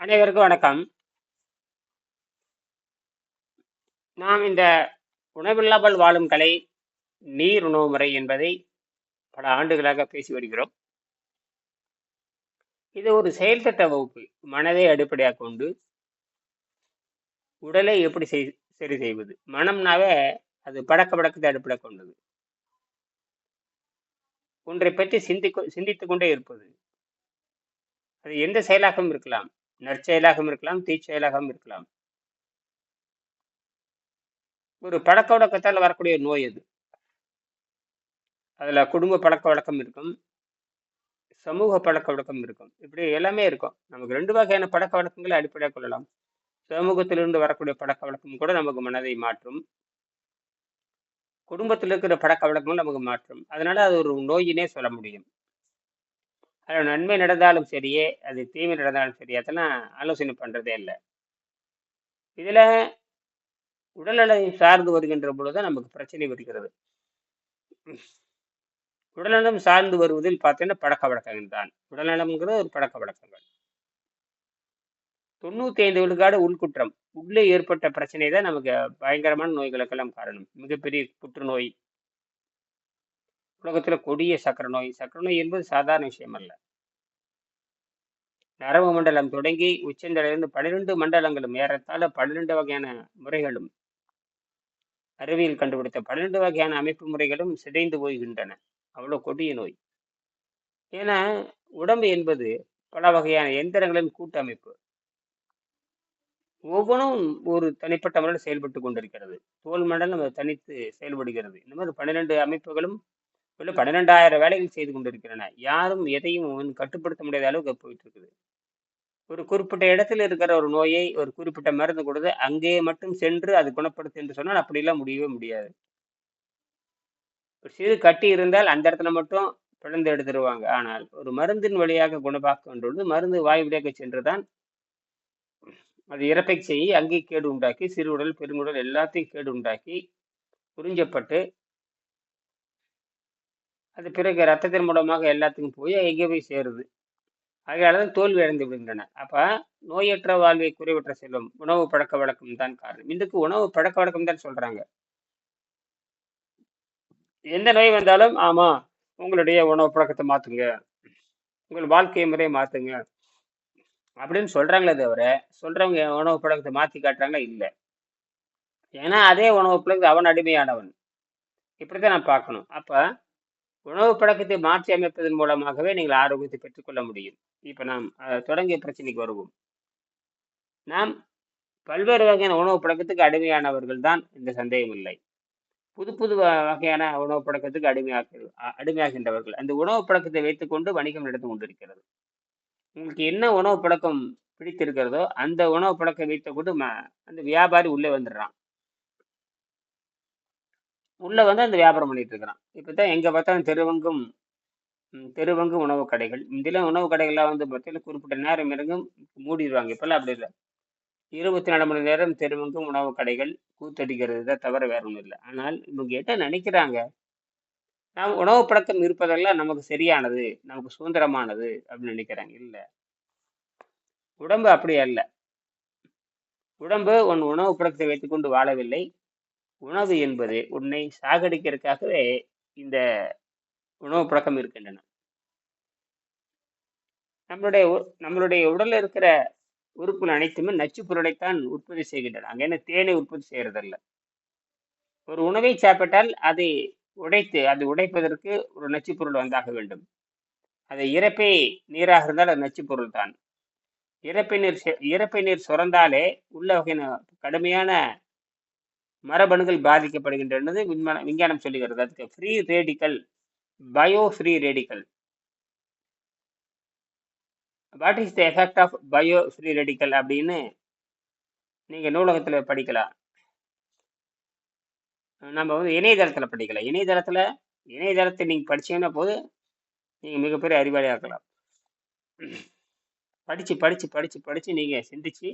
அனைவருக்கும் வணக்கம். நாம் இந்த உணவில்லாமல் வாழும் கலை நீர் உணவு முறை என்பதை பல ஆண்டுகளாக பேசி வருகிறோம். இது ஒரு செயல்திட்ட வகுப்பு. மனதை அடிப்படையாக கொண்டு உடலை எப்படி செய் சரி செய்வது? மனம்னாவே அது பழக்க பழக்கத்தை அடிப்படை கொண்டது. ஒன்றை பற்றி சிந்தி சிந்தித்து கொண்டே இருப்பது. அது எந்த செயலாகவும் இருக்கலாம். நற்செயலாகவும் இருக்கலாம் தீச்செயலாகவும் இருக்கலாம். ஒரு பழக்க வழக்கத்தால் வரக்கூடிய நோய் அது. அதுல குடும்ப பழக்க வழக்கம் இருக்கும் சமூக பழக்க வழக்கம் இருக்கும். இப்படி எல்லாமே இருக்கும். நமக்கு ரெண்டு வகையான பழக்க வழக்கங்களை அடிப்படையாக கொள்ளலாம். சமூகத்திலிருந்து வரக்கூடிய பழக்க வழக்கம் கூட நமக்கு மனதை மாற்றும். குடும்பத்தில் இருக்கிற பழக்க வழக்கங்கள் நமக்கு மாற்றும். அதனால அது ஒரு நோயினே சொல்ல முடியும். அதில் நன்மை நடந்தாலும் சரியே அது தீமை நடந்தாலும் சரி அதெல்லாம் ஆலோசனை பண்ணுறதே இல்லை. இதில் உடல்நலம் சார்ந்து வருகின்ற பொழுது நமக்கு பிரச்சனை வருகிறது. உடல்நலம் சார்ந்து வருவதில் பார்த்தீங்கன்னா பழக்க வழக்கங்கள் தான். உடல்நலம்ங்கிறது ஒரு பழக்க வழக்கங்கள். தொண்ணூத்தி ஐந்து விழுக்காடு உள்குற்றம். உள்ளே ஏற்பட்ட பிரச்சனை தான் நமக்கு பயங்கரமான நோய்களுக்கெல்லாம் காரணம். மிகப்பெரிய புற்றுநோய். உலகத்துல கொடிய சக்கரை நோய் சக்கரை நோய் என்பது சாதாரண விஷயம் அல்ல. நரம்பு மண்டலம் தொடங்கி உச்சந்தலையிலிருந்து பன்னிரெண்டு மண்டலங்களும் ஏறத்தாழ பன்னிரெண்டு வகையான முறைகளும் அறிவியல் கண்டுபிடித்த பன்னிரெண்டு வகையான அமைப்பு முறைகளும் சிதைந்து போகின்றன அவ்வளவு கொடிய நோய். ஏன்னா உடம்பு என்பது பல வகையான எந்திரங்களின் கூட்டமைப்பு. ஒவ்வொன்றும் ஒரு தனிப்பட்ட முறையில் செயல்பட்டு கொண்டிருக்கிறது. தோல் மண்டலம் அது தனித்து செயல்படுகிறது. இந்த மாதிரி பன்னிரெண்டு அமைப்புகளும் உள்ள பன்னிரெண்டாயிரம் வேலைகள் செய்து கொண்டிருக்கிறன யாரும் எதையும் கட்டுப்படுத்த முடியாத அளவுக்கு போயிட்டு இருக்குது. ஒரு குறிப்பிட்ட இடத்துல இருக்கிற ஒரு நோயை ஒரு குறிப்பிட்ட மருந்து கொடுத்து அங்கேயே மட்டும் சென்று அது குணப்படுத்து என்று சொன்னால் அப்படிலாம் முடியவே முடியாது. ஒரு சிறு கட்டி இருந்தால் அந்த இடத்துல மட்டும் பிளந்து எடுத்துருவாங்க. ஆனால் ஒரு மருந்தின் வழியாக குணமாக்கும் பொழுது மருந்து வாய் வழியாக சென்றுதான் அது இறப்பை செய்ய அங்கே கேடு உண்டாக்கி சிறு உடல் பெருங்குடல் எல்லாத்தையும் கேடு உண்டாக்கி உறிஞ்சப்பட்டு அது பிறகு ரத்தத்தின் மூலமாக எல்லாத்துக்கும் போய் எங்கே போய் சேருது. ஆகையால் தான் தோல்வி அடைந்து விடுகின்றன. அப்போ நோயற்ற வாழ்வை குறைவற்ற செல்வம் உணவு பழக்க வழக்கம் தான் காரணம். இதுக்கு உணவு பழக்க வழக்கம் தான் சொல்கிறாங்க எந்த நோய் வந்தாலும் ஆமாம் உங்களுடைய உணவு பழக்கத்தை மாற்றுங்க உங்கள் வாழ்க்கை முறையை மாற்றுங்க அப்படின்னு சொல்கிறாங்களே தவிர சொல்கிறவங்க உணவு பழக்கத்தை மாற்றி காட்டுறாங்களா? இல்லை. ஏன்னா அதே உணவு பழக்கத்தை அவன் அடிமையானவன். இப்படி தான் நான் பார்க்கணும். அப்போ உணவு பழக்கத்தை மாற்றி அமைப்பதன் மூலமாகவே நீங்கள் ஆரோக்கியத்தை பெற்றுக்கொள்ள முடியும். இப்ப நாம் தொடங்கிய பிரச்சனைக்கு வருவோம். நாம் பல்வேறு வகையான உணவு பழக்கத்துக்கு அடிமையானவர்கள் தான் இந்த சந்தேகம் இல்லை. புது புது வ- வகையான உணவு பழக்கத்துக்கு அடிமையாக அடிமையாகின்றவர்கள். அந்த உணவு பழக்கத்தை வைத்துக்கொண்டு வணிகம் நடந்து கொண்டிருக்கிறது. உங்களுக்கு என்ன உணவு பழக்கம் பிடித்திருக்கிறதோ அந்த உணவு பழக்கம் வைத்துக்கொண்டு ம- அந்த வியாபாரி உள்ளே வந்துடுறான். உள்ள வந்து அந்த வியாபாரம் பண்ணிட்டு இருக்கிறான். இப்பதான் எங்கே பார்த்தாலும் தெருவங்கும் தெருவங்கும் உணவு கடைகள். இதெல்லாம் உணவு கடைகள்லாம் வந்து பார்த்தீங்கன்னா குறிப்பிட்ட நேரம் இறங்கும் மூடிடுவாங்க. இப்பெல்லாம் அப்படி இல்லை. இருபத்தி நாலு மணி நேரம் தெருவெங்கும் உணவு கடைகள் கூத்தடிக்கிறது தான் தவிர வேற ஒன்றும் இல்லை. ஆனால் இவங்க என்ன நினைக்கிறாங்க? நாம் உணவு பழக்கம் இருப்பதெல்லாம் நமக்கு சரியானது நமக்கு சுதந்திரமானது அப்படின்னு நினைக்கிறாங்க. இல்லை. உடம்பு அப்படி அல்ல. உடம்பு உன் உணவு பழக்கத்தை வைத்துக்கொண்டு வாழவில்லை. உணவு என்பது உன்னை சாகடிக்கிறதுக்காகவே இந்த உணவு பழக்கம் இருக்கின்றன. நம்மளுடைய உ- நம்மளுடைய உடல்ல இருக்கிற உறுப்புகள் அனைத்துமே நச்சு பொருளைத்தான் உற்பத்தி செய்கின்றன. அங்க என்ன தேனை உற்பத்தி செய்யறதல்ல. ஒரு உணவை சாப்பிட்டால் அதை உடைத்து அது உடைப்பதற்கு ஒரு நச்சு பொருள் வந்தாக வேண்டும். அது இறப்பை நீராக இருந்தால் அது நச்சு பொருள் தான். இறப்பை நீர் செ- இறப்பை நீர் சுரந்தாலே உள்ள வகையான கடுமையான மரபணுகள் பாதிக்கப்படுகின்றது விஞ்ஞானம் விஞ்ஞானம் சொல்லுகிறது. அதுக்கு free radical bio free radical what is the effect of bio free radical அப்படின்னு நீங்கள் நூலகத்தில் படிக்கலாம். நம்ம வந்து இணையதளத்தில் படிக்கலாம். இணையதளத்தில் இணையதளத்தை நீங்கள் படிச்சீங்கன்னா போது நீங்கள் மிகப்பெரிய அறிவாளியாக இருக்கலாம். படித்து படித்து படித்து படித்து நீங்கள் சிந்திச்சு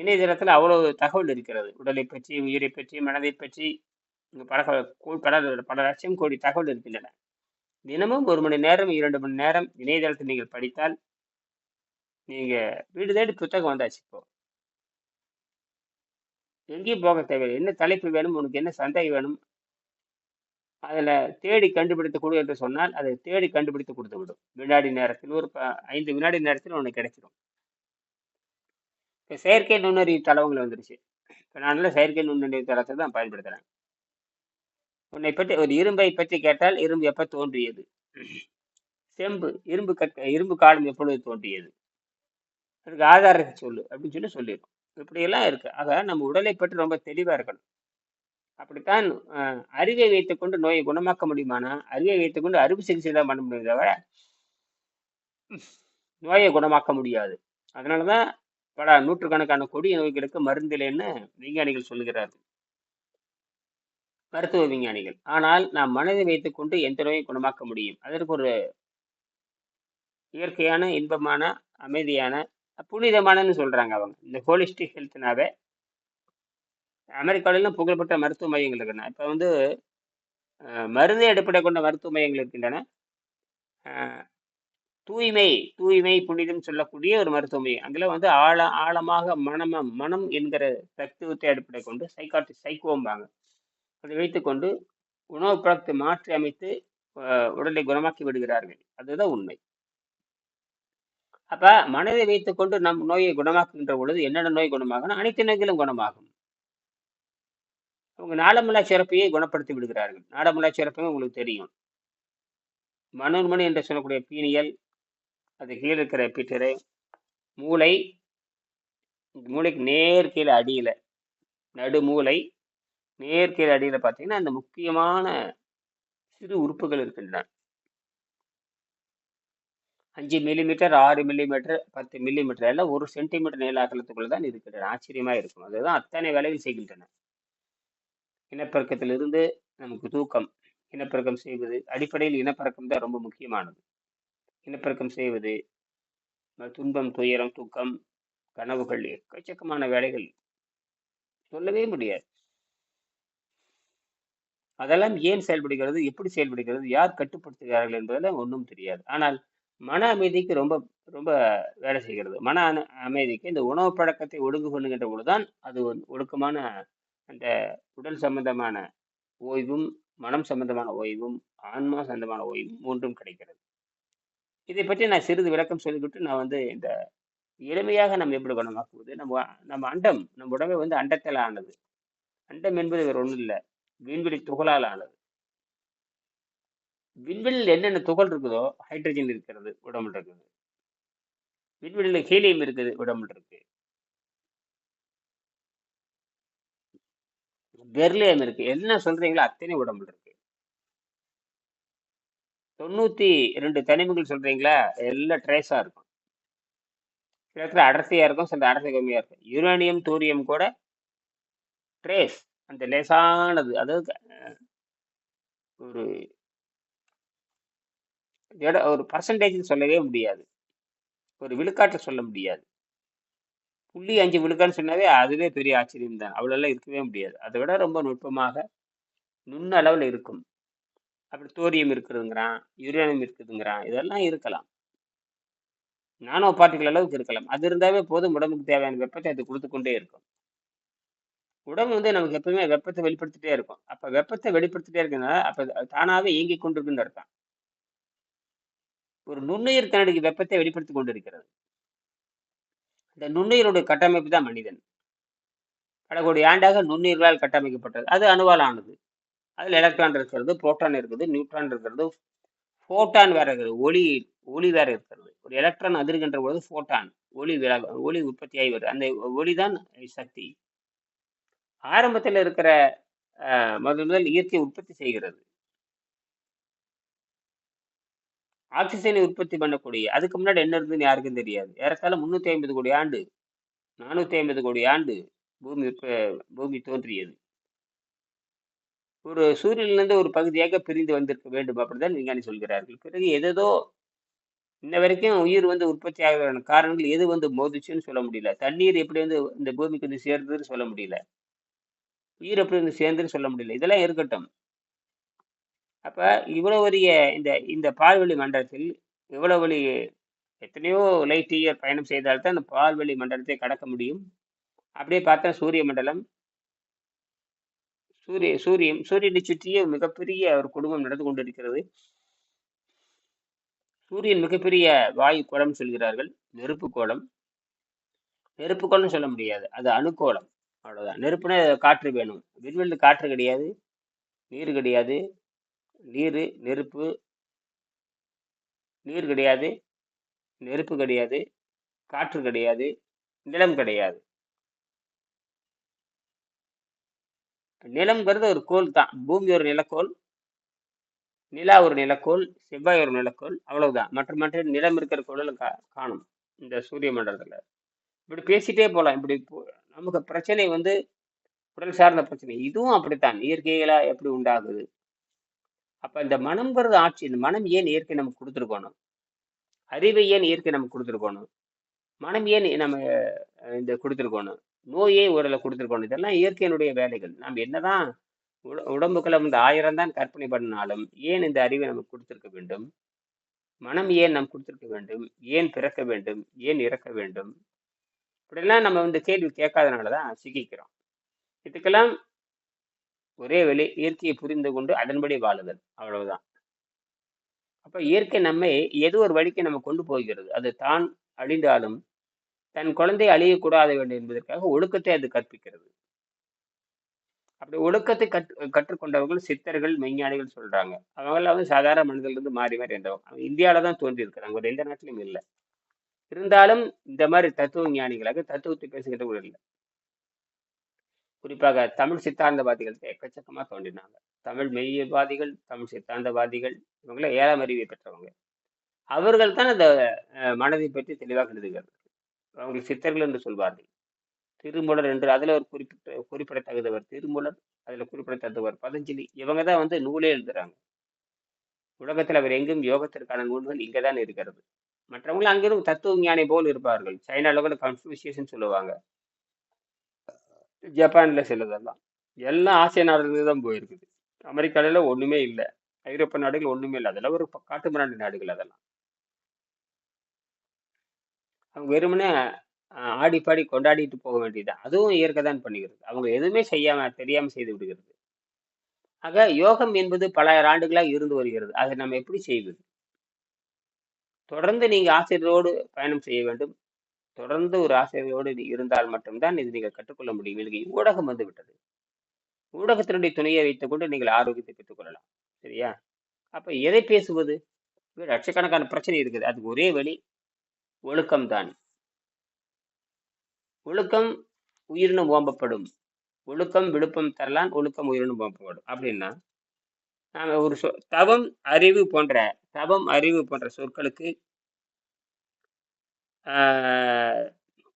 இணையதளத்தில் அவ்வளவு தகவல் இருக்கிறது. உடலை பற்றி உயிரை பற்றி மனதை பற்றி பல பல பல லட்சம் கோடி தகவல் இருக்கின்றன. தினமும் ஒரு மணி நேரம் இரண்டு மணி நேரம் இணையதளத்தில் நீங்கள் படித்தால் நீங்கள் வீடு தேடி புத்தகம் வந்தாச்சு இப்போ. எங்கேயும் போக தேவையில்லை. என்ன தலைப்பு வேணும் உனக்கு என்ன சந்தேகம் வேணும் அதில் தேடி கண்டுபிடித்து கொடு என்று சொன்னால் அதை தேடி கண்டுபிடித்து கொடுத்து விடும் வினாடி நேரத்தில் ஒரு ப- ஐந்து வினாடி நேரத்தில் உனக்கு கிடைச்சிடும். இப்போ செயற்கை நுண்ணறிவு தளவங்கள் வந்துருச்சு. இப்போ நான் செயற்கை நுண்ணறிவு தளத்தை தான் பயன்படுத்துகிறேன் உன்னை பற்றி ஒரு இரும்பை பற்றி கேட்டால் இரும்பு எப்போ தோன்றியது? செம்பு இரும்பு கற்க இரும்பு காலம் எப்பொழுது தோன்றியது? அதுக்கு ஆதாரத்தை சொல்லு அப்படின்னு சொல்லி சொல்லிடும். இப்படியெல்லாம் இருக்கு. ஆக நம்ம உடலை பற்றி ரொம்ப தெளிவாக இருக்கணும். அப்படித்தான் அறிவை வைத்துக்கொண்டு நோயை குணமாக்க முடியுமானா? அறிவை வைத்துக்கொண்டு அறுவை சிகிச்சை தான் பண்ண முடியும் தவிர நோயை குணமாக்க முடியாது. அதனாலதான் பல நூற்றுக்கணக்கான கொடிய நோய்களுக்கு மருந்தில்லைன்னு விஞ்ஞானிகள் சொல்லுகிறார்கள். மருத்துவ விஞ்ஞானிகள். ஆனால் நாம் மனதை வைத்துக்கொண்டு எந்த நோயும் குணமாக்க முடியும்? அதற்கு ஒரு இயற்கையான இன்பமான அமைதியான புனிதமானன்னு சொல்றாங்க அவங்க. இந்த ஹோலிஸ்டிக் ஹெல்த்னாவே அமெரிக்காவிலும் புகழ்பெற்ற மருத்துவ மையங்கள் இருக்கின்றன இப்போ வந்து மருந்தை அடிப்படை கொண்ட மருத்துவ மையங்கள் இருக்கின்றன. தூய்மை தூய்மை புனிதம் சொல்லக்கூடிய ஒரு மருத்துவமை அதில் வந்து ஆழ ஆழமாக மனம மனம் என்கிற தத்துவத்தை அடிப்படை கொண்டு சைக்காட்டி சைக்கோம்பாங்க அதை வைத்துக்கொண்டு உணவு பழக்கத்தை மாற்றி அமைத்து உடலை குணமாக்கி விடுகிறார்கள். அதுதான் உண்மை. அப்ப மனதை வைத்துக்கொண்டு நம் நோயை குணமாக்குகின்ற பொழுது என்னென்ன நோய் குணமாகும் அனைத்து நோய்களும் குணமாகும். அவங்க நாளமில்லா சிறப்பையை குணப்படுத்தி விடுகிறார்கள். நாடமில்லா சிறப்பையும் உங்களுக்கு தெரியும். மனோன்மணி என்று சொல்லக்கூடிய பீனியல் அது கீழே இருக்கிற பீட்டரு மூளை மூளைக்கு நேர் கீழே அடியில் நடுமூளை நேர் கீழே அடியில் பார்த்தீங்கன்னா அந்த முக்கியமான சிறு உறுப்புகள் இருக்கின்றன. அஞ்சு மில்லிமீட்டர் ஆறு மில்லிமீட்டர் பத்து மில்லிமீட்டர் எல்லாம் ஒரு சென்டிமீட்டர் நீள அகலத்துக்குள்ள தான் இருக்கின்றன. ஆச்சரியமாக இருக்கும். அதுதான் அத்தனை வேலைகள் செய்கின்றன. இனப்பெருக்கத்திலிருந்து நமக்கு தூக்கம் இனப்பெருக்கம் செய்வது அடிப்படையில் இனப்பெருக்கம் தான் ரொம்ப முக்கியமானது. இனப்பெருக்கம் செய்வது துன்பம் துயரம் தூக்கம் கனவுகள் எக்கச்சக்கமான வேலைகள். சொல்லவே முடியாது. அதெல்லாம் ஏன் செயல்படுகிறது எப்படி செயல்படுகிறது யார் கட்டுப்படுத்துகிறார்கள் என்பதெல்லாம் ஒன்றும் தெரியாது. ஆனால் மன அமைதிக்கு ரொம்ப ரொம்ப வேலை செய்கிறது. மன அமைதிக்கு இந்த உணவு பழக்கத்தை ஒழுங்கு பண்ணுகின்ற பொழுதுதான் அது ஒடுக்கமான ஒழுக்கமான அந்த உடல் சம்பந்தமான ஓய்வும் மனம் சம்பந்தமான ஓய்வும் ஆன்மா சம்பந்தமான ஓய்வும் மூன்றும் கிடைக்கிறது. இதை பற்றி நான் சிறிது விளக்கம் சொல்லிவிட்டு நான் வந்து இந்த எளிமையாக நம்ம எப்படி குணமாக்குவது நம்ம நம்ம அண்டம் நம்ம உடம்பை வந்து அண்டத்தில் ஆனது. அண்டம் என்பது வேறு ஒன்றும் இல்லை. விண்வெளி துகளால் ஆனது. விண்வெளியில் என்னென்ன துகள் இருக்குதோ ஹைட்ரஜன் இருக்கிறது உடம்புல இருக்குது. விண்வெளியில் ஹீலியம் இருக்குது உடம்புல இருக்கு பெர்லியம் இருக்கு. என்ன சொல்றீங்களோ அத்தனை உடம்புல இருக்கு. தொண்ணூத்தி ரெண்டு தனிமங்கள் சொல்றீங்களா? எல்லாம் ட்ரேஸா இருக்கும். சில இடத்துல அடர்த்தியா இருக்கும் சில அடர்த்தி கம்மியா இருக்கும். யுரேனியம் தூரியம் கூட ட்ரேஸ் அந்த லேசானது. அதாவது ஒரு இட ஒரு பர்சன்டேஜ் சொல்லவே முடியாது. ஒரு விழுக்காட்டை சொல்ல முடியாது. புள்ளி அஞ்சு விழுக்கான்னு சொன்னாவே அதுவே பெரிய ஆச்சரியம் தான் அவ்வளோலாம் இருக்கவே முடியாது. அதை விட ரொம்ப நுட்பமாக நுண்ணளவில் இருக்கும். அப்படி தோரியம் இருக்குதுங்கிறான் யுரேனியம் இருக்குதுங்கிறான் இதெல்லாம் இருக்கலாம். நானோ பார்ட்டிகள் அளவுக்கு இருக்கலாம். அது இருந்தாவே போதும் உடம்புக்கு தேவையான வெப்பத்தை அது கொடுத்து கொண்டே இருக்கும். உடம்பு வந்து நமக்கு எப்பவுமே வெப்பத்தை வெளிப்படுத்திட்டே இருக்கும். அப்ப வெப்பத்தை வெளிப்படுத்திட்டே இருக்கனால அப்ப தானாவே இயங்கி கொண்டிருக்குன்னு அர்த்தம். ஒரு நுண்ணுயிர் தன்னுடைய வெப்பத்தை வெளிப்படுத்தி கொண்டிருக்கிறது. இந்த நுண்ணுயிரோட கட்டமைப்பு தான் மனிதன். பல கோடி ஆண்டாக நுண்ணுயிர்களால் கட்டமைக்கப்பட்டது. அது அணுவால் ஆனது. அதில் எலக்ட்ரான் இருக்கிறது புரோட்டான் இருக்குது நியூட்ரான் இருக்கிறது ஃபோட்டான் வேற இருக்குது ஒளி ஒளி வேற இருக்கிறது. ஒரு எலக்ட்ரான் அதிர்கின்ற பொழுது ஃபோட்டான் ஒளி விலக ஒளி உற்பத்தியாகி வருது. அந்த ஒளி தான் சக்தி. ஆரம்பத்தில் இருக்கிற முதல் முதல் இயற்கை உற்பத்தி செய்கிறது. ஆக்சிஜனை உற்பத்தி பண்ணக்கூடிய அதுக்கு முன்னாடி என்ன இருந்ததுன்னு யாருக்கும் தெரியாது. ஏறத்தாழ முன்னூற்றி ஐம்பது கோடி ஆண்டு நானூற்றி ஐம்பது கோடி ஆண்டு பூமி பூமி தோன்றியது. ஒரு சூரியனிலிருந்து ஒரு பகுதியாக பிரிந்து வந்திருக்க வேண்டும் அப்படிதான் விஞ்ஞானி சொல்கிறார்கள். பிறகு எதோ இன்ன வரைக்கும் உயிர் வந்து உற்பத்தி ஆகிறதான காரணங்கள் எது வந்து மோதிச்சுன்னு சொல்ல முடியல. தண்ணீர் எப்படி வந்து இந்த பூமிக்கு வந்து சேர்ந்ததுன்னு சொல்ல முடியல. உயிர் எப்படி வந்து சேர்ந்துன்னு சொல்ல முடியல. இதெல்லாம் இருக்கட்டும். அப்ப இவ்வளவு பெரிய இந்த இந்த பால்வெளி மண்டலத்தில் இவ்வளவு வழி எத்தனையோ லைட் இயர் பயணம் செய்தால்தான் அந்த பால்வெளி மண்டலத்தை கடக்க முடியும். அப்படியே பார்த்தா சூரிய மண்டலம் சூரிய சூரியன் சூரியனை சுற்றியே மிகப்பெரிய ஒரு குடும்பம் நடந்து கொண்டிருக்கிறது. சூரியன் மிகப்பெரிய வாயு கோலம் சொல்கிறார்கள். நெருப்பு கோலம் நெருப்பு கோலம் சொல்ல முடியாது. அது அணுக்கோலம் அவ்வளவுதான். நெருப்புனா காற்று வேணும். விண்வெளியில் காற்று கிடையாது. நீர் கிடையாது. நீர் நெருப்பு. நீர் கிடையாது. நெருப்பு கிடையாது. காற்று கிடையாது. நிலம் கிடையாது. நிலம்ங்கிறது ஒரு கோல் தான். பூமி ஒரு நிலக்கோள் நிலா ஒரு நிலக்கோள் செவ்வாய் ஒரு நிலக்கோள் அவ்வளவுதான். மற்ற மற்ற நிலம் இருக்கிற கோளில் கா காணும் இந்த சூரிய மண்டலத்தில். இப்படி பேசிட்டே போகலாம் இப்படி நமக்கு பிரச்சனை வந்து உடல் சார்ந்த பிரச்சனை. இதுவும் அப்படித்தான். இயற்கைகளா எப்படி உண்டாகுது? அப்ப இந்த மனம்ங்கிறது ஆட்சி. இந்த மனம் ஏன் இயற்கை நமக்கு கொடுத்துருக்கணும்? அறிவை ஏன் இயற்கை நமக்கு கொடுத்துருக்கணும்? மனம் ஏன் நம்ம இந்த கொடுத்துருக்கணும்? நோயே உடலை கொடுத்துருக்கணும் இதெல்லாம் இயற்கையினுடைய வேலைகள். நாம் என்னதான் உட உடம்புக்குள்ள இந்த ஆயிரம் தான் கற்பனை பண்ணாலும் ஏன் இந்த அறிவை நமக்கு கொடுத்திருக்க வேண்டும்? மனம் ஏன் நாம் கொடுத்திருக்க வேண்டும்? ஏன் பிறக்க வேண்டும்? ஏன் இறக்க வேண்டும்? இப்படிலாம் நம்ம வந்து கேள்வி கேட்காதனால தான் சிக்கிக்கிறோம். இதுக்கெல்லாம் ஒரே வழி இயற்கையை புரிந்து கொண்டு அதன்படி வாழுதல். அவ்வளவுதான். அப்போ இயற்கை நம்மை ஏதோ ஒரு வழிக்கு நம்ம கொண்டு போகிறது? அது தான் அழிந்தாலும் தன் குழந்தை அழியக்கூடாது வேண்டும் என்பதற்காக ஒழுக்கத்தை அது கற்பிக்கிறது. அப்படி ஒழுக்கத்தை கற்று கற்றுக்கொண்டவர்கள் சித்தர்கள் மெய்ஞானிகள் சொல்றாங்க. அவங்களாம் வந்து சாதாரண மனிதர்கள் இருந்து மாறி மாறி இருந்தவங்க. இந்தியாவில தான் தோன்றி இருக்கிறாங்க ஒரு எந்த நாட்டிலும் இல்லை. இருந்தாலும் இந்த மாதிரி தத்துவ ஞானிகளாக தத்துவத்தை பேசுகிறது கூட இல்லை. குறிப்பாக தமிழ் சித்தாந்தவாதிகள் எக்கச்சக்கமா தோன்றினாங்க. தமிழ் மெய்யவாதிகள் தமிழ் சித்தாந்தவாதிகள் இவங்கள ஏழாம் அறிவை பெற்றவங்க. அவர்கள் தான் அந்த மனதை பற்றி தெளிவாக எழுதுகிறது அவங்க சித்தர்கள் என்று சொல்வார்கள். திருமூலர் என்று அதில் ஒரு குறிப்பிட்ட குறிப்பிடத்தகுந்தவர். திருமூலர் அதில் குறிப்பிடத்தகுந்தவர். பதஞ்சலி. இவங்க தான் வந்து நூலே எழுதுறாங்க. உலகத்தில் அவர் எங்கும் யோகத்திற்கான நூல்கள் இங்கே தான் இருக்கிறது. மற்றவங்களும் அங்கிருந்து தத்துவ ஞானி போல் இருப்பார்கள். சைனாவில் கூட கன்ஃபியூசியஸ்ன்னு சொல்லுவாங்க. ஜப்பானில் சிலதெல்லாம். எல்லாம் ஆசிய நாடுகளுக்கு தான் போயிருக்குது. அமெரிக்காவில் ஒன்றுமே இல்லை. ஐரோப்பிய நாடுகள் ஒன்றுமே இல்லை. அதெல்லாம் ஒரு காட்டு மிராண்டி நாடுகள் அதெல்லாம். வெறுமனே ஆடி பாடி கொண்டாடிட்டு போக வேண்டியது. அதுவும் இயற்கை தான் பண்ணுகிறது அவங்க எதுவுமே செய்யாம தெரியாம செய்து விடுகிறது. ஆக யோகம் என்பது பல ஆண்டுகளாக இருந்து வருகிறது. அதை நம்ம எப்படி செய்வது? தொடர்ந்து நீங்க ஆசிரியரோடு பயணம் செய்ய வேண்டும். தொடர்ந்து ஒரு ஆசிரியரோடு இருந்தால் மட்டும்தான் இது நீங்கள் கற்றுக்கொள்ள முடியும். இதுக்கு ஊடகம் வந்து விட்டது. ஊடகத்தினுடைய துணையை வைத்துக் கொண்டு நீங்கள் ஆரோக்கியத்தை பெற்றுக்கொள்ளலாம் சரியா? அப்ப எதை பேசுவது? லட்சக்கணக்கான பிரச்சனை இருக்குது. அதுக்கு ஒரே வழி ஒழுக்கம் தான் ஒழுக்கம் உயிரினும் ஓம்பப்படும். ஒழுக்கம் விழுப்பம் தரலான் ஒழுக்கம் உயிர்னு ஓம்பப்படும். அப்படின்னா நாம் ஒரு சொ தவம் அறிவு போன்ற தவம் அறிவு போன்ற சொற்களுக்கு ஆஹ்,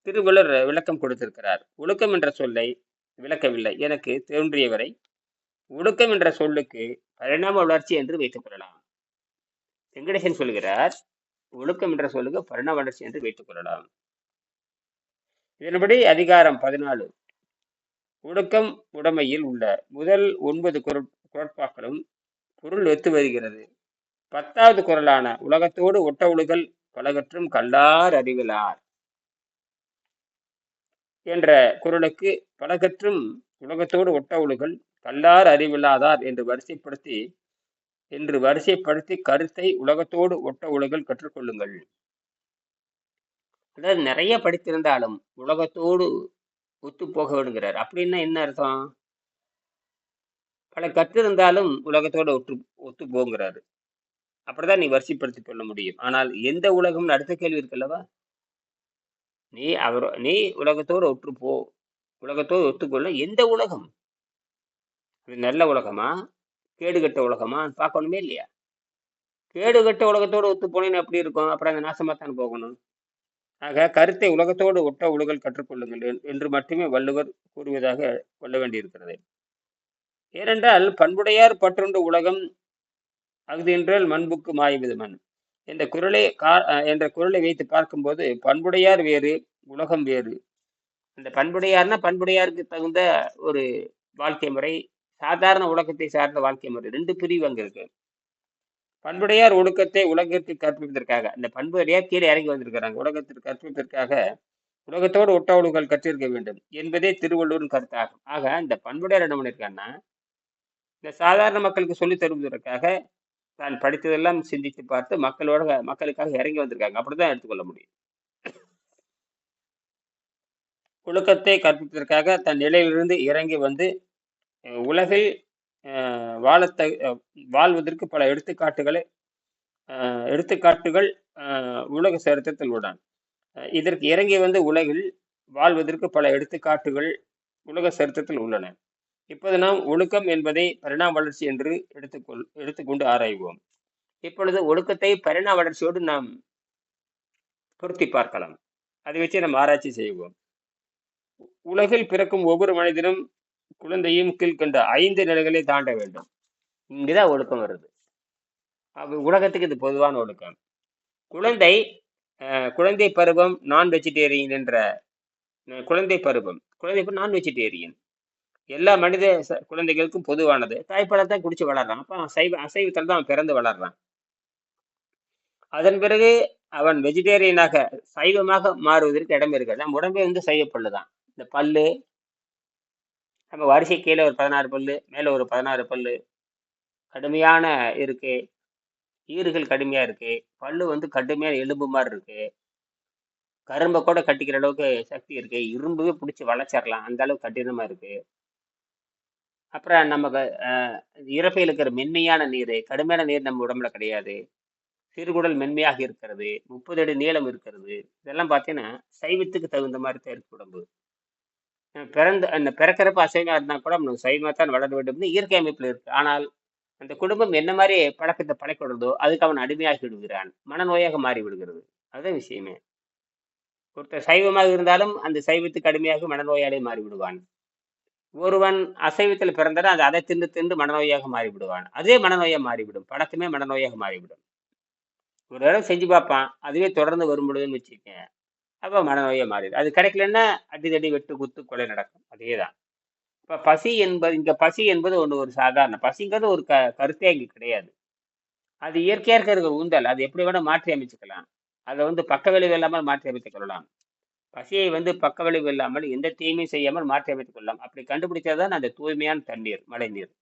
திருவள்ளுவர் விளக்கம் கொடுத்திருக்கிறார். ஒழுக்கம் என்ற சொல்லை விளக்கவில்லை. எனக்கு தோன்றியவரை ஒழுக்கம் என்ற சொல்லுக்கு பரிணாம வளர்ச்சி என்று வைத்துக் கொள்ளலாம். வெங்கடேசன் சொல்கிறார் ஒழுக்கம் என்ற சொல்லுக்கு பரிணாம வளர்ச்சி என்று வைத்துக் கொள்ளலாம். இதன்படி அதிகாரம் பதினாலு. ஒழுக்கம் உடைமையில் உள்ள முதல் ஒன்பது குரட்பாக்களும் பொருள் ஒத்து வருகிறது. பத்தாவது குரலான உலகத்தோடு ஒட்ட ஒழுகல் பலகற்றும் கல்லார் அறிவிலார் என்ற குரலுக்கு பலகற்றும் உலகத்தோடு ஒட்ட ஒழுகல் கல்லார் அறிவில்லாதார் என்று வரிசைப்படுத்தி என்று வரிசைப்படுத்தி கருத்தை உலகத்தோடு ஒட்ட உலகில் கற்றுக்கொள்ளுங்கள். அதாவது நிறைய படித்திருந்தாலும் உலகத்தோடு ஒத்து போக வேணுங்கிறார் அப்படின்னா என்ன அர்த்தம்? பல கற்றிருந்தாலும் உலகத்தோடு ஒத்து ஒத்து போங்கிறாரு அப்படிதான் நீ வரிசைப்படுத்தி கொள்ள முடியும். ஆனால் எந்த உலகம்னு அடுத்த கேள்வி இருக்குல்லவா நீ அவர் நீ உலகத்தோடு ஒற்று போ உலகத்தோடு ஒத்துக்கொள்ள எந்த உலகம்? நல்ல உலகமா? கேடுகட்ட உலகமா பார்க்கணுமே இல்லையா? கேடுகட்ட உலகத்தோடு ஒத்து போனேன்னு எப்படி இருக்கும்? அப்புறம் அந்த நாசமாத்தான் போகணும். ஆக கருத்தை உலகத்தோடு ஒட்ட உலகல் கற்றுக்கொள்ளுங்கள் என்று மட்டுமே வள்ளுவர் கூறுவதாக கொள்ள வேண்டியிருக்கிறது. ஏனென்றால் பண்புடையார் பற்றுண்டு உலகம் அகுதியென்றால் மண்புக்கு மாய்வது என்ற குரலை கா அஹ் என்ற குரலை வைத்து பார்க்கும்போது பண்புடையார் வேறு உலகம் வேறு. அந்த பண்புடையார்னா பண்புடையாருக்கு தகுந்த ஒரு வாழ்க்கை முறை சாதாரண உலகத்தை சார்ந்த வாழ்க்கை முறை ரெண்டு பிரிவு அங்கே இருக்கு. பண்புடையார் ஒழுக்கத்தை உலகத்தை கற்பிப்பதற்காக இந்த பண்புடையார் கீழே இறங்கி வந்திருக்கிறாங்க. உலகத்திற்கு கற்பிப்பதற்காக உலகத்தோடு ஒட்ட ஒட்டவழுகள் கற்றிருக்க வேண்டும் என்பதே திருவள்ளுவரின் கருத்தாகும். ஆக இந்த பண்புடையார் என்ன பண்ணியிருக்காங்கன்னா இந்த சாதாரண மக்களுக்கு சொல்லித் தருவதற்காக தான் படித்ததெல்லாம் சிந்தித்து பார்த்து மக்களோட மக்களுக்காக இறங்கி வந்திருக்காங்க. அப்படிதான் எடுத்துக்கொள்ள முடியும். ஒழுக்கத்தை கற்பிப்பதற்காக தன் நிலையிலிருந்து இறங்கி வந்து உலகில் வாழத்த வாழ்வதற்கு பல எடுத்துக்காட்டுகளை எடுத்துக்காட்டுகள் உலக சரித்திரத்தில் உள்ளன. இதற்கு இறங்கி வந்து உலகில் வாழ்வதற்கு பல எடுத்துக்காட்டுகள் உலக சரித்திரத்தில் உள்ளன. இப்போது நாம் ஒழுக்கம் என்பதை பரிணாம வளர்ச்சி என்று எடுத்துக்கொள் எடுத்துக்கொண்டு ஆராய்வோம். இப்பொழுது ஒழுக்கத்தை பரிணாம வளர்ச்சியோடு நாம் பொருத்தி பார்க்கலாம். அதை வச்சு நம்ம ஆராய்ச்சி செய்வோம். உலகில் பிறக்கும் ஒவ்வொரு மனிதனும் குழந்தையும் கீழ்கண்ட ஐந்து நிலைகளை தாண்ட வேண்டும். இங்குதான் ஒழுக்கம் வருது. உலகத்துக்கு இது பொதுவான ஒழுக்கம். குழந்தை அஹ், குழந்தை பருவம் நான் வெஜிடேரியன் என்ற அஹ், குழந்தை பருவம். குழந்தை பருவம் நான் வெஜிடேரியன். எல்லா மனித ச- குழந்தைகளுக்கும் பொதுவானது. தாய்ப்பாலை குடிச்சு வளர்றான். அப்ப அவன் சைவ அசைவத்தில் தான் அவன் பிறந்து வளர்றான். அதன் பிறகு அவன் வெஜிடேரியனாக சைவமாக மாறுவதற்கு இடம் இருக்கிறது. நம்ம உடம்பே வந்து சைவ பல்லு தான் இந்த பல்லு நம்ம வரிசை கீழே ஒரு பதினாறு பல்லு மேலே ஒரு பதினாறு பல்லு. கடுமையான இருக்கு. ஈறுகள் கடுமையாக இருக்கு. பல்லு வந்து கடுமையான எலும்பு மாதிரி இருக்கு. கரும்பை கூட கட்டிக்கிற அளவுக்கு சக்தி இருக்கு. இரும்புவே பிடிச்சி வளைச்சிடலாம் அந்த அளவுக்கு கடினமாக இருக்கு. அப்புறம் நமக்கு இறப்பையில் இருக்கிற மென்மையான நீர் கடுமையான நீர் நம்ம உடம்புல கிடையாது. சிறுகுடல் மென்மையாக இருக்கிறது. முப்பது அடி நீளம் இருக்கிறது. இதெல்லாம் பார்த்தீங்கன்னா சைவத்துக்கு தகுந்த மாதிரி தான் இருக்கு உடம்பு. பிறந்த அந்த பிறக்கிறப்ப அசைவமாக இருந்தால் கூட நம்ம சைவமாக தான் வளர வேண்டும் இயற்கை அமைப்பில் இருக்குது ஆனால் அந்த குடும்பம் என்ன மாதிரி பழக்கத்தை பழக்கிடுறதோ அதுக்கு அவன் அடிமையாகி விடுகிறான். மனநோயாக மாறி விடுகிறது. அதுதான் விஷயமே. ஒருத்தர் சைவமாக இருந்தாலும் அந்த சைவத்துக்கு அடிமையாக மனநோயாலே மாறி விடுவான். ஒருவன் அசைவத்தில் பிறந்தாலும் அது அதை தின்று தின்று மனநோயாக மாறிவிடுவான் அதே மனநோயாக மாறிவிடும். பழக்கமே மனநோயாக மாறிவிடும். ஒரு தடவை செஞ்சு பார்ப்பான். அதுவே தொடர்ந்து வரும் பொழுதுன்னு வச்சுக்கேன் அப்போ மனநோயே மாறிடு அது கிடைக்கலன்னா அடிதடி வெட்டு குத்து கொலை நடக்கும். அதே தான் இப்போ பசி என்பது இங்கே பசி என்பது ஒன்று ஒரு சாதாரண பசிங்கிறது ஒரு க கருத்தே இங்கே கிடையாது. அது இயற்கையாக இருக்கிற ஊந்தல். அது எப்படி வேணால் மாற்றி அமைச்சுக்கலாம். அதை வந்து பக்க விளைவு இல்லாமல் மாற்றி அமைத்துக் கொள்ளலாம். பசியை வந்து பக்க விளைவு இல்லாமல் எந்த தீமையும் செய்யாமல் மாற்றி அமைத்துக் கொள்ளலாம். அப்படி கண்டுபிடிச்சதுதான் அந்த தூய்மையான தண்ணீர் மழை நீர்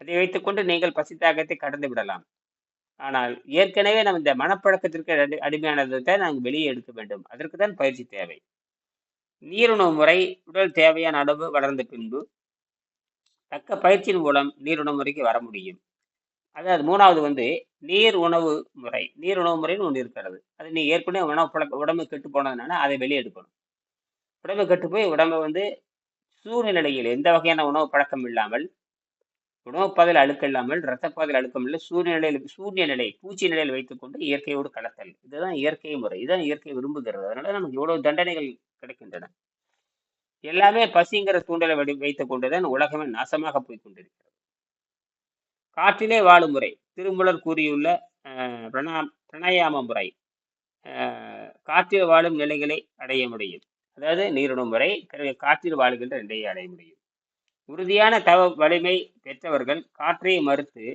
அதை வைத்துக்கொண்டு நீங்கள் பசி தாகத்தை கடந்து விடலாம். ஆனால் ஏற்கனவே நம்ம இந்த மனப்பழக்கத்திற்கு அடி அடிமையானதை தான் நாங்கள் வெளியே எடுக்க வேண்டும். அதற்கு தான் பயிற்சி தேவை. நீருணவு முறை உடல் தேவையான அளவு வளர்ந்த பின்பு தக்க பயிற்சியின் மூலம் நீருணவு முறைக்கு வர முடியும். அதாவது மூணாவது வந்து நீர் உணவு முறை. நீர் உணவு முறைன்னு ஒன்று இருக்கிறது. அது நீ ஏற்கனவே உணவு பழக்க உடம்பு கெட்டு போனதுனால அதை வெளியே எடுக்கணும். உடம்பு கெட்டு போய் உடம்பை வந்து சூழ்நிலையில் எந்த வகையான உணவு பழக்கம் இல்லாமல் உணவுப்பாதையில் பாதையில் அழுக்கு இல்லாமல் இரத்த அழுக்கம் இல்லை சூரிய நிலையில் சூரிய நிலை பூச்சி நிலையில் வைத்துக்கொண்டு இயற்கையோடு கலத்தல் இதுதான் இயற்கை முறை. இதுதான் இயற்கை விரும்புகிறது. அதனால நமக்கு இவ்வளவு தண்டனைகள் கிடைக்கின்றன. எல்லாமே பசிங்கிற தூண்டலை வடி வைத்துக் கொண்டுதான் உலகமே நாசமாக போய் கொண்டிருக்கிறது காற்றிலே வாழும் முறை. திருமூலர் கூறியுள்ள பிரணா பிரணயாம முறை. காற்றில் வாழும் நிலைகளை அடைய முடியும். அதாவது நீரிடும் முறை காற்றில் வாழுகின்ற நிலையை அடைய முடியும். உறுதியான தவ வலிமை பெற்றவர்கள் காற்றை மறுத்து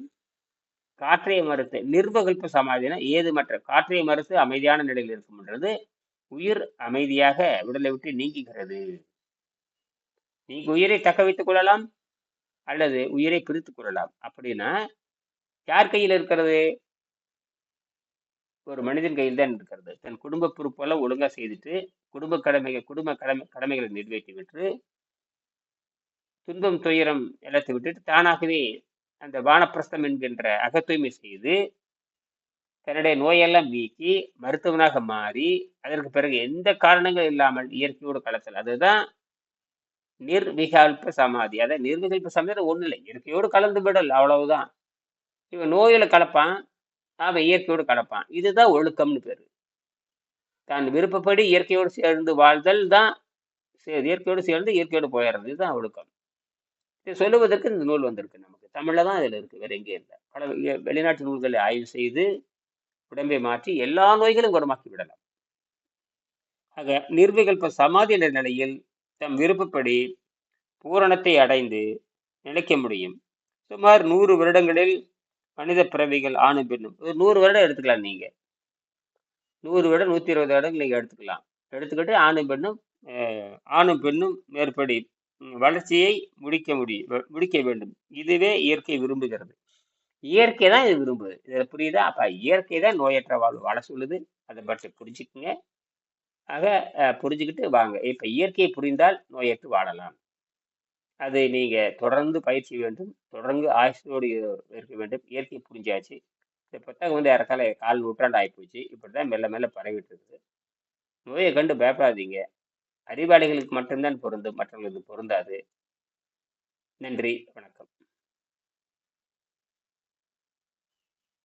காற்றை மறுத்து நிர்வகல்ப சமாதினா ஏதுமற்ற காற்றை மறுத்து அமைதியான நிலையில் இருக்கும்ன்றது உயிர் அமைதியாக உடலை விட்டு நீங்குகிறது. நீங்க உயிரை தக்க வைத்துக் கொள்ளலாம் அல்லது உயிரை பிரித்துக் கொள்ளலாம். அப்படின்னா யார் கையில் இருக்கிறது? ஒரு மனிதன் கையில் தான் இருக்கிறது. தன் குடும்ப பொறுப்பெல்லாம் ஒழுங்கா செய்துட்டு குடும்ப கடமைகள் குடும்ப கடமை கடமைகளை நிறைவேற்றி விட்டு துன்பம் துயரம் எல்லாத்தை விட்டுட்டு தானாகவே அந்த வானப்பிரஸ்தம் என்கின்ற அகத்தூய்மை செய்து தன்னுடைய நோயெல்லாம் நீக்கி மருத்துவனாக மாறி அதற்கு பிறகு எந்த காரணங்கள் இல்லாமல் இயற்கையோடு கலத்தல். அதுதான் நிர்விகல்ப சமாதி. அதை நிர்விகல்ப சமாதி ஒன்றும் இல்லை இயற்கையோடு கலந்து விடல் அவ்வளவுதான். இவன் நோயில் கலப்பான் அவன் இயற்கையோடு கலப்பான். இதுதான் ஒழுக்கம்னு பேர். தான் விருப்பப்படி இயற்கையோடு சேர்ந்து வாழ்தல் தான் இயற்கையோடு சேர்ந்து இயற்கையோடு போயிடுறது. இதுதான் ஒழுக்கம். சொல்லுவதற்கு இந்த நூல் வந்திருக்கு நமக்கு. தமிழில் தான் இதில் இருக்குது வேறு எங்கேயும் இல்லை. பல வெளிநாட்டு நூல்களை ஆய்வு செய்து உடம்பை மாற்றி எல்லா நோய்களும் குணமாக்கி விடலாம் ஆக நிர்விகல்ப சமாதி என்ற நிலையில் தம் விருப்பப்படி பூரணத்தை அடைந்து நிலைக்க முடியும். சுமார் நூறு வருடங்களில் மனித பிறவிகள் ஆணும் பெண்ணும். ஒரு நூறு வருடம் எடுத்துக்கலாம் நீங்க. நூறு வருடம் நூத்தி இருபது வருடங்கள் நீங்கள் எடுத்துக்கலாம். எடுத்துக்கிட்டு ஆணும் பெண்ணும் ஆணும் பெண்ணும் மேற்படி வளர்ச்சியை முடிக்க முடியும் முடிக்க வேண்டும். இதுவே இயற்கை விரும்புகிறது. இயற்கை தான் இது விரும்புது. இதில் புரியுதா? அப்போ இயற்கை தான் நோயற்ற வாழ்வு. வாழ சொல்லுது. அதை பற்றி புரிஞ்சுக்குங்க. ஆக புரிஞ்சுக்கிட்டு வாங்க. இப்போ இயற்கையை புரிந்தால் நோயற்று வாழலாம். அது நீங்கள் தொடர்ந்து பயிற்சி வேண்டும். தொடர்ந்து ஆயுசோடு இருக்க வேண்டும். இயற்கை புரிஞ்சாச்சு. இந்த புத்தகம் வந்து இறக்கால கால் நூற்றாண்டு ஆகிப்போச்சு இப்படிதான் மெல்ல மெல்ல பரவிட்டு இருக்குது. நோயை கண்டு பயப்படாதீங்க. அறிவாளிகளுக்கு மட்டும்தான் பொருந்தும் மற்றவங்களுக்கு பொருந்தாது. நன்றி வணக்கம்.